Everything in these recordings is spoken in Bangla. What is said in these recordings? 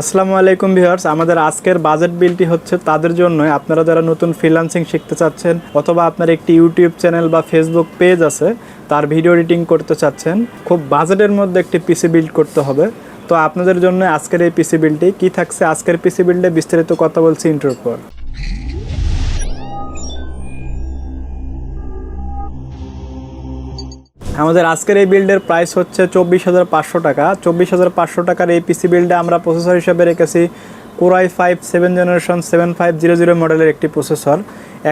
আসসালামু আলাইকুম ভিউয়ার্স, আমাদের আজকের বাজেট বিলটি হচ্ছে তাদের জন্য আপনারা যারা নতুন ফ্রিল্যান্সিং শিখতে চাচ্ছেন অথবা আপনার একটি ইউটিউব চ্যানেল বা ফেসবুক পেজ আছে, তার ভিডিও এডিটিং করতে চাচ্ছেন, খুব বাজেটের মধ্যে একটি পিসি বিল্ড করতে হবে। তো আপনাদের জন্য আজকের এই পিসি বিলটি কী থাকছে আজকের পিসি বিল্ডে বিস্তারিত কথা বলছি ইন্টার পর। আমাদের আজকের এই বিল্ডের প্রাইস হচ্ছে চব্বিশ হাজার পাঁচশো টাকা। চব্বিশ হাজার পাঁচশো টাকার এই পিসি বিল্ডে আমরা প্রসেসর হিসেবে রেখেছি Core i five seven generation seven five zero zero মডেলের একটি প্রসেসর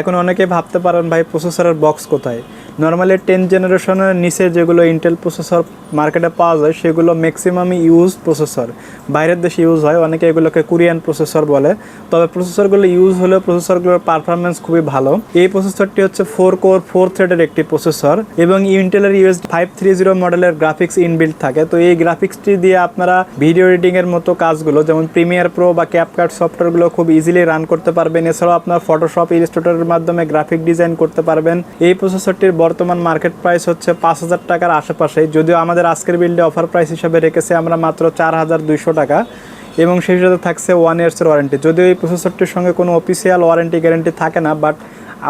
এখন অনেকে ভাবতে পারেন, ভাই প্রসেসরের বক্স কোথায়? নর্মালি টেন জেনারেশনের নিচে যেগুলো ইন্টেল প্রসেসর মার্কেটে পাওয়া যায়, সেগুলো ম্যাক্সিমামই ইউজ প্রসেসর বাইরের দেশে ইউজ হয়, অনেকে এগুলোকে কোরিয়ান প্রসেসর বলে। তবে প্রসেসরগুলো ইউজ হলেও প্রসেসরগুলোর পারফরমেন্স খুবই ভালো। এই প্রসেসরটি হচ্ছে ফোর কোর ফোর থ্রেডের একটি প্রসেসর এবং ইন্টেলের ইউএস ফাইভ থ্রি জিরো মডেলের গ্রাফিক্স ইনবিল্ড থাকে। তো এই গ্রাফিক্সটি দিয়ে আপনারা ভিডিও এডিটিং এর মতো কাজগুলো, যেমন প্রিমিয়ার প্রো বা ক্যাপকাট সফটওয়্যারগুলো খুব ইজিলি রান করতে পারবেন। এছাড়াও আপনার ফটোশপ ইলিস্ট্রেটরের মাধ্যমে গ্রাফিক ডিজাইন করতে পারবেন। এই প্রসেসরটির বর্তমান মার্কেট প্রাইস হচ্ছে পাঁচ হাজার টাকার আশেপাশে। যদিও আমাদের আজকের বিল্ডে অফার প্রাইস হিসাবে রেখেছে আমরা মাত্র চার হাজার দুইশো টাকা এবং সেই সাথে থাকছে ওয়ান ইয়ার্সের ওয়ারেন্টি যদিও এই প্রসেসরটির সঙ্গে কোনো অফিসিয়াল ওয়ারেন্টি গ্যারেন্টি থাকে না বাট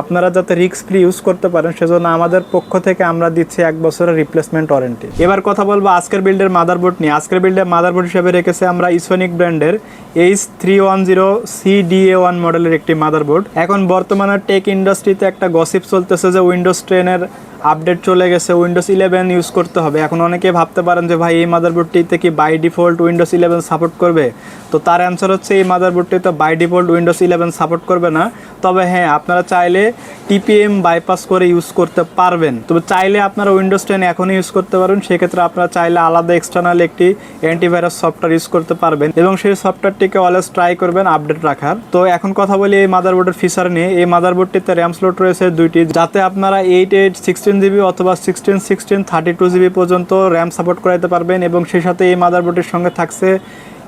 আপনারা যাতে রিক্স ফ্রি ইউজ করতে পারেন, সেজন্য আমাদের পক্ষ থেকে আমরা দিচ্ছি এক বছরের রিপ্লেসমেন্ট ওয়ারেন্টি এবার কথা বলব আজকের বিল্ডের মাদারবোর্ড নিয়ে। আজকের বিল্ডের মাদারবোর্ড হিসেবে রেখেছে আমরা ইসোনিক ব্র্যান্ডের H three one zero C D A one মডেলের একটি মাদারবোর্ড এখন বর্তমানে টেক ইন্ডাস্ট্রিতে একটা গসিপ চলতেছে যে উইন্ডোজ টেনের আপডেট চলে গেছে উইন্ডোজ ইলেভেন ইউজ করতে হবে। এখন অনেকে ভাবতে পারেন যে, ভাই, এই মাদারবোর্ডটিতে কি by default Windows eleven support করবে? তো তার অ্যান্সার হচ্ছে, এই মাদারবোর্ডটি তো by default Windows eleven support করবে না। তবে হ্যাঁ আপনারা চাইলে টিপিএম বাইপাস করে ইউজ করতে পারবেন। তবে চাইলে আপনারা উইন্ডোজ টেন এখনই ইউজ করতে পারবেন সেক্ষেত্রে আপনারা চাইলে আলাদা এক্সটার্নাল একটি অ্যান্টিভাইরাস সফটওয়্যার ইউজ করতে পারবেন এবং সেই সফটওয়্যারটিকে অলওয়েজ ট্রাই করবেন আপডেট রাখার। তো এখন কথা বলি এই মাদারবোর্ডের ফিচার নিয়ে। এই মাদারবোর্ডটিতে র্যাম স্লট রয়েছে দুইটি। যাতে আপনারা এইট এইট সিক্সটিন জিবি অথবা sixteen sixteen thirty two GB পর্যন্ত র্যাম সাপোর্ট করাতে পারবেন এবং সেই সাথে এই মাদারবোর্ডের সঙ্গে থাকছে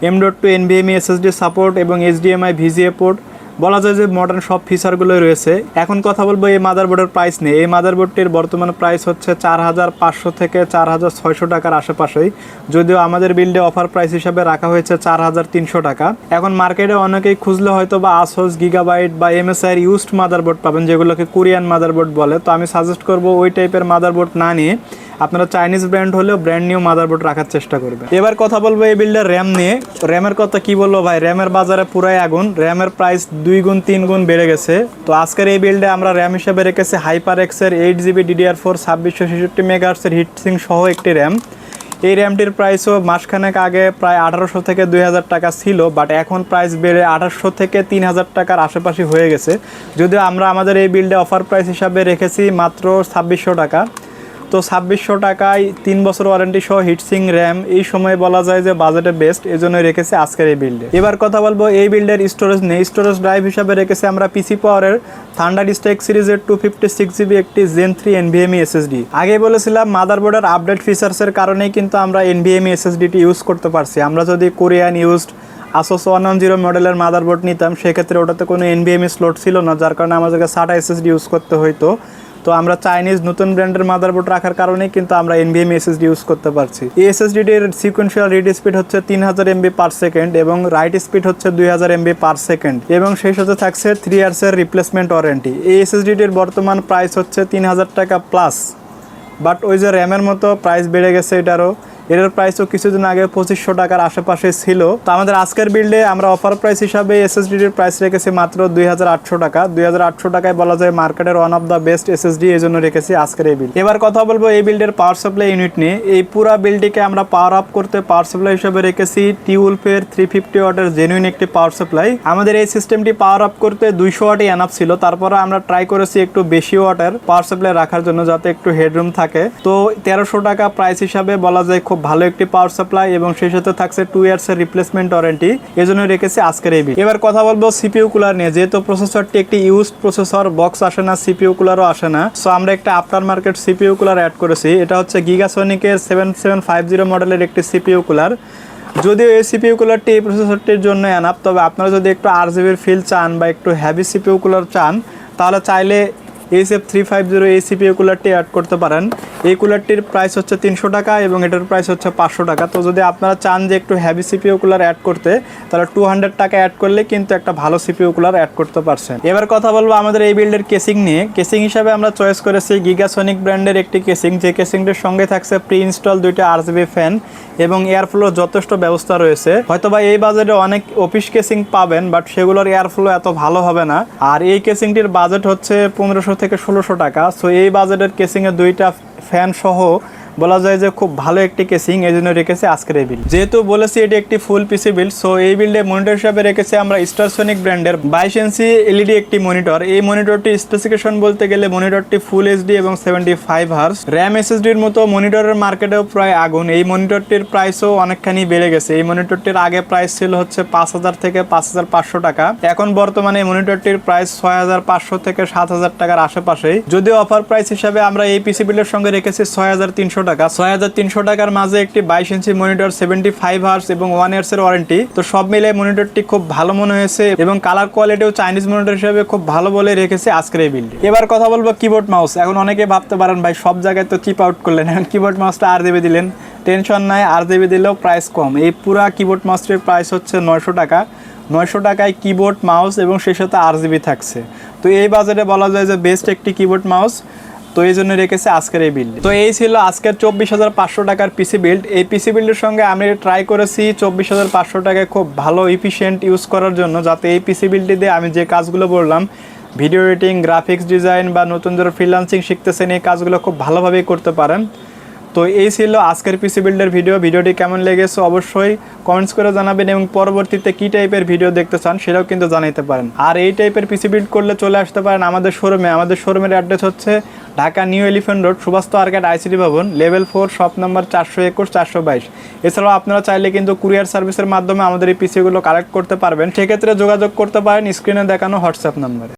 M dot two NVMe SSD support এবং এইচডিএমআই ভিজিএ পোর্ট বলা যায় যে মডার্ন সব ফিচারগুলোই রয়েছে। এখন কথা বলব এই মাদারবোর্ডের প্রাইস নিয়ে। এই মাদারবোর্ডটির বর্তমান প্রাইস হচ্ছে চার হাজার পাঁচশো থেকে চার হাজার ছয়শো টাকার আশেপাশেই। যদিও আমাদের বিল্ডে অফার প্রাইস হিসাবে রাখা হয়েছে চার হাজার তিনশো টাকা। এখন মার্কেটে অনেকেই খুঁজলে হয়তো বা আসোস গিগাবাইট বা এমএসআইয়ের ইউজড মাদারবোর্ড পাবেন, যেগুলোকে কোরিয়ান মাদারবোর্ড বলে। তো আমি সাজেস্ট করব ওই টাইপের মাদারবোর্ড না নিয়ে আপনারা চাইনিজ ব্র্যান্ড হলেও ব্র্যান্ড নিউ মাদারবোর্ড রাখার চেষ্টা করবেন। এবার কথা বলব এই বিল্ডের র্যাম নিয়ে। র্যামের কথা কি বলব ভাই? র্যামের বাজারে পুরাই আগুন। র্যামের প্রাইস দুই গুণ, তিন গুণ বেড়ে গেছে। তো আজকের এই বিল্ডে আমরা র্যাম হিসেবে রেখেছি হাইপার এক্সের এইট জিবি ডিডিআর ফোর ছাব্বিশশো ছেষট্টি মেগাহার্সের হিটসিং সহ একটি র্যাম এই র্যামটির প্রাইসও মাসখানেক আগে প্রায় আঠারোশো থেকে দুই হাজার টাকা ছিল বাট এখন প্রাইস বেড়ে আঠারোশো থেকে তিন হাজার টাকার আশেপাশে হয়ে গেছে। যদিও আমরা আমাদের এই বিল্ডে অফার প্রাইস হিসাবে রেখেছি মাত্র ছাব্বিশশো টাকা। তো ছাব্বিশশো টাকায় তিন বছর ওয়ারেন্টি সহ হিটসিং র্যাম এই সময় বলা যায় যে বাজেটে বেস্ট এই জন্য রেখেছি আজকের এই বিল্ডে এবার কথা বলব এই বিল্ডের স্টোরেজ নেই স্টোরেজ ড্রাইভ হিসাবে রেখেছে আমরা পিসি পাওয়ারের থান্ডার স্টেক সিরিজের টু ফিফটি সিক্স জিবি একটি জেন থ্রি এনভিএমই এসএসডি আগে বলেছিলাম মাদারবোর্ডের আপডেট ফিচার্সের কারণেই কিন্তু আমরা এনভিএমই এসএসডিটি ইউজ করতে পারছি। আমরা যদি Korean used Asus one one zero মডেলের মাদারবোর্ড নিতাম, সেক্ষেত্রে ওটাতে কোনো এনভিএমই স্লট ছিল না, যার কারণে আমাদেরকে সাটা এসএসডি ইউজ করতে হইতো। তো আমরা চাইনিজ নতুন ব্র্যান্ডের মাদারবোর্ড রাখার কারণে কিন্তু আমরা এনভিএম এসএসডি ইউজ করতে পারছি। এই এসএসডিটির সিকোয়েন্সিয়াল রিড স্পিড হচ্ছে তিন হাজার এমবি পার সেকেন্ড এবং রাইট স্পিড হচ্ছে দুই হাজার এমবি পার সেকেন্ড এবং সেই সাথে থাকছে থ্রি ইয়ার্সের রিপ্লেসমেন্ট ওয়ারেন্টি এই এসএসডিটির বর্তমান প্রাইস হচ্ছে তিন হাজার টাকা প্লাস বাট ওই যে র্যামের মতো প্রাইস বেড়ে গেছে এটারও এটার প্রাইসও কিছুদিন আগে পঁচিশশো টাকার আশেপাশে ছিল। তো আমাদের আজকের বিল্ডে আমরা অফার প্রাইস হিসাবে এসএসডির প্রাইস রেখেছি মাত্র দুই হাজার আটশো টাকা। দুই হাজার আটশো টাকায় বলা যায় মার্কেটের one of the best SSD এই জন্য রেখেছি আজকের এই বিল এবার কথা বলব এই বিল্ডের পাওয়ার সাপ্লাই ইউনিট নিয়ে। এই পুরা বিল্ডটিকে আমরা পাওয়ার আপ করতে পাওয়ার সাপ্লাই হিসাবে রেখেছি। টিউলফের থ্রি ফিফটি ওয়াটের জেনুইন একটি পাওয়ার সাপ্লাই আমাদের এই সিস্টেমটি পাওয়ার আপ করতে দুইশো ওয়াটই এনাফ ছিল। তারপরে আমরা ট্রাই করেছি একটু বেশি ওয়াটের পাওয়ার সাপ্লাই রাখার জন্য যাতে একটু হেডরুম থাকে। তো তেরোশো টাকা প্রাইস হিসাবে বলা যায় খুব ভালো একটি পাওয়ার সাপ্লাই এবং সেই সাথে থাকছে টু ইয়ার্স এর রিপ্লেসমেন্ট ওয়ারেন্টি এই জন্য রেখেছি আজকের এই এবার কথা বলব সিপিইউ কুলার নিয়ে। যেহেতু প্রসেসরটি একটি ইউজ প্রসেসর বক্স আসে না সিপিউ কুলারও আসে না। সো আমরা একটা after market CPU cooler add করেছি। এটা হচ্ছে গিগাসনিকের সেভেন সেভেন ফাইভ জিরো মডেলের একটি সিপিইউ কুলার যদিও এই সিপিইউ কুলারটি এই প্রসেসরটির জন্য এনাফ তবে আপনারা যদি একটু আর জিবির ফিল চান বা একটু হ্যাভি সিপিইউ কুলার চান, তাহলে চাইলে H F three five zero এই সিপিও কুলারটি অ্যাড করতে পারেন। এই কুলারটির প্রাইস হচ্ছে তিনশো টাকা এবং এটার প্রাইস হচ্ছে পাঁচশো টাকা। তো যদি আপনারা চান যে একটু হ্যাভি সিপিও কুলার অ্যাড করতে, তাহলে টু হান্ড্রেড টাকা অ্যাড করলে কিন্তু একটা ভালো সিপিও কুলার অ্যাড করতে পারছেন। এবার কথা বলব আমাদের এই বিল্ডের কেসিং নিয়ে। কেসিং হিসাবে আমরা চয়েস করেছি গিগাসনিক ব্র্যান্ডের একটি কেসিং যে কেসিংটির সঙ্গে থাকছে প্রি ইনস্টল দুইটা আরজিবি ফ্যান এবং এয়ার ফ্লোর যথেষ্ট ব্যবস্থা রয়েছে। হয়তোবা এই বাজেটে অনেক অফিস কেসিং পাবেন বাট সেগুলোর এয়ার ফ্লো এত ভালো হবে না। আর এই কেসিংটির বাজেট হচ্ছে পনেরোশো থেকে ষোলোশো টাকা। সো এই বাজেটের কেসিংয়ে দুইটা ফ্যান সহ বলা যায় যে খুব ভালো একটি কেসিং এই জন্য রেখেছে আজকের এই বিল যেহেতু বলেছি এটি একটি ফুল পিসি বিল সো এই বিল্ডে মনিটর হিসাবে রেখেছে আমরা স্টারসনিক ব্র্যান্ডের বাইশ ইঞ্চি এলইডি একটি মনিটর এই মনিটরটি স্পেসিফিকেশন বলতে গেলে মনিটরটি ফুল এইচডি এবং সেভেন্টি ফাইভ হার্স র্যাম এসএসডির মতো মনিটরের মার্কেটেও প্রায় আগুন। এই মনিটরটির প্রাইসও অনেকখানি বেড়ে গেছে। এই মনিটরটির আগে প্রাইস ছিল হচ্ছে পাঁচ হাজার থেকে পাঁচ হাজার পাঁচশো টাকা। এখন বর্তমানে এই মনিটরটির প্রাইস ছয় হাজার পাঁচশো থেকে সাত হাজার টাকার আশেপাশেই। যদিও অফার প্রাইস হিসাবে আমরা এই পিসি বিলের সঙ্গে রেখেছি ছয় হাজার তিনশো টাকা, ছয় হাজার তিনশো টাকার মাঝে একটি বাইশ ইঞ্চি মনিটর, সেভেন্টি ফাইভ হার্স এবং ওয়ান ইয়ার্স এর ওয়ারেন্টি। তো সব মিলে মনিটরটি খুব ভালো মনে হয়েছে এবং কালার কোয়ালিটিও চাইনিজ মনিটর হিসেবে খুব ভালো বলে রেখেছে আজকের এই বিলটি। এবার কথা বলব কিবোর্ড মাউস এখন অনেকে ভাবতে পারেন, ভাই, সব জায়গায় তো চিপ আউট করলেন। এখন কিবোর্ড মাউসটা আর দেবে দিলেন। টেনশন নাই, আর দেবে দিলেও প্রাইস কম। এই পুরা কিবোর্ড মাউসটির প্রাইস হচ্ছে নয়শো টাকা। নয়শো টাকায় কিবোর্ড মাউস এবং সেই সাথে আর জিবি থাকছে। তো এই বাজারে বলা যায় যে বেস্ট একটি কিবোর্ড মাউস তো এই জন্য রেখেছে আজকের এই বিল্ড তো এই ছিল আজকের চব্বিশ হাজার পাঁচশো টাকার পিসি বিল্ড এই পিসি বিল্ডের সঙ্গে আমি ট্রাই করেছি চব্বিশ হাজার পাঁচশো টাকায় খুব ভালো ইফিসিয়েন্ট ইউজ করার জন্য, যাতে এই পিসি বিল্ডটি দিয়ে আমি যে কাজগুলো বললাম ভিডিও এডিটিং গ্রাফিক্স ডিজাইন বা নতুন যারা ফ্রিলান্সিং শিখতেছেন, এই কাজগুলো খুব ভালোভাবেই করতে পারেন। তো এই ছিল আজকের পিসি বিল্ডের ভিডিও ভিডিওটি কেমন লেগেছে অবশ্যই কমেন্টস করে জানাবেন এবং পরবর্তীতে কী টাইপের ভিডিও দেখতে চান সেটাও কিন্তু জানাইতে পারেন। আর এই টাইপের পিসি বিল্ড করলে চলে আসতে পারেন আমাদের শোরুমে আমাদের শোরুমের অ্যাড্রেস হচ্ছে Dhaka new elephant road, Subhash arcade, ICD ভবন, লেভেল ফোর, শপ নাম্বার চারশো একুশ, চারশো বাইশ। এছাড়াও আপনারা চাইলে কিন্তু কুরিয়ার সার্ভিসের মাধ্যমে আমাদের এই পিসিগুলো কালেক্ট করতে পারবেন। সেক্ষেত্রে যোগাযোগ করতে পারেন স্ক্রিনে দেখানো হোয়াটসঅ্যাপ নম্বরে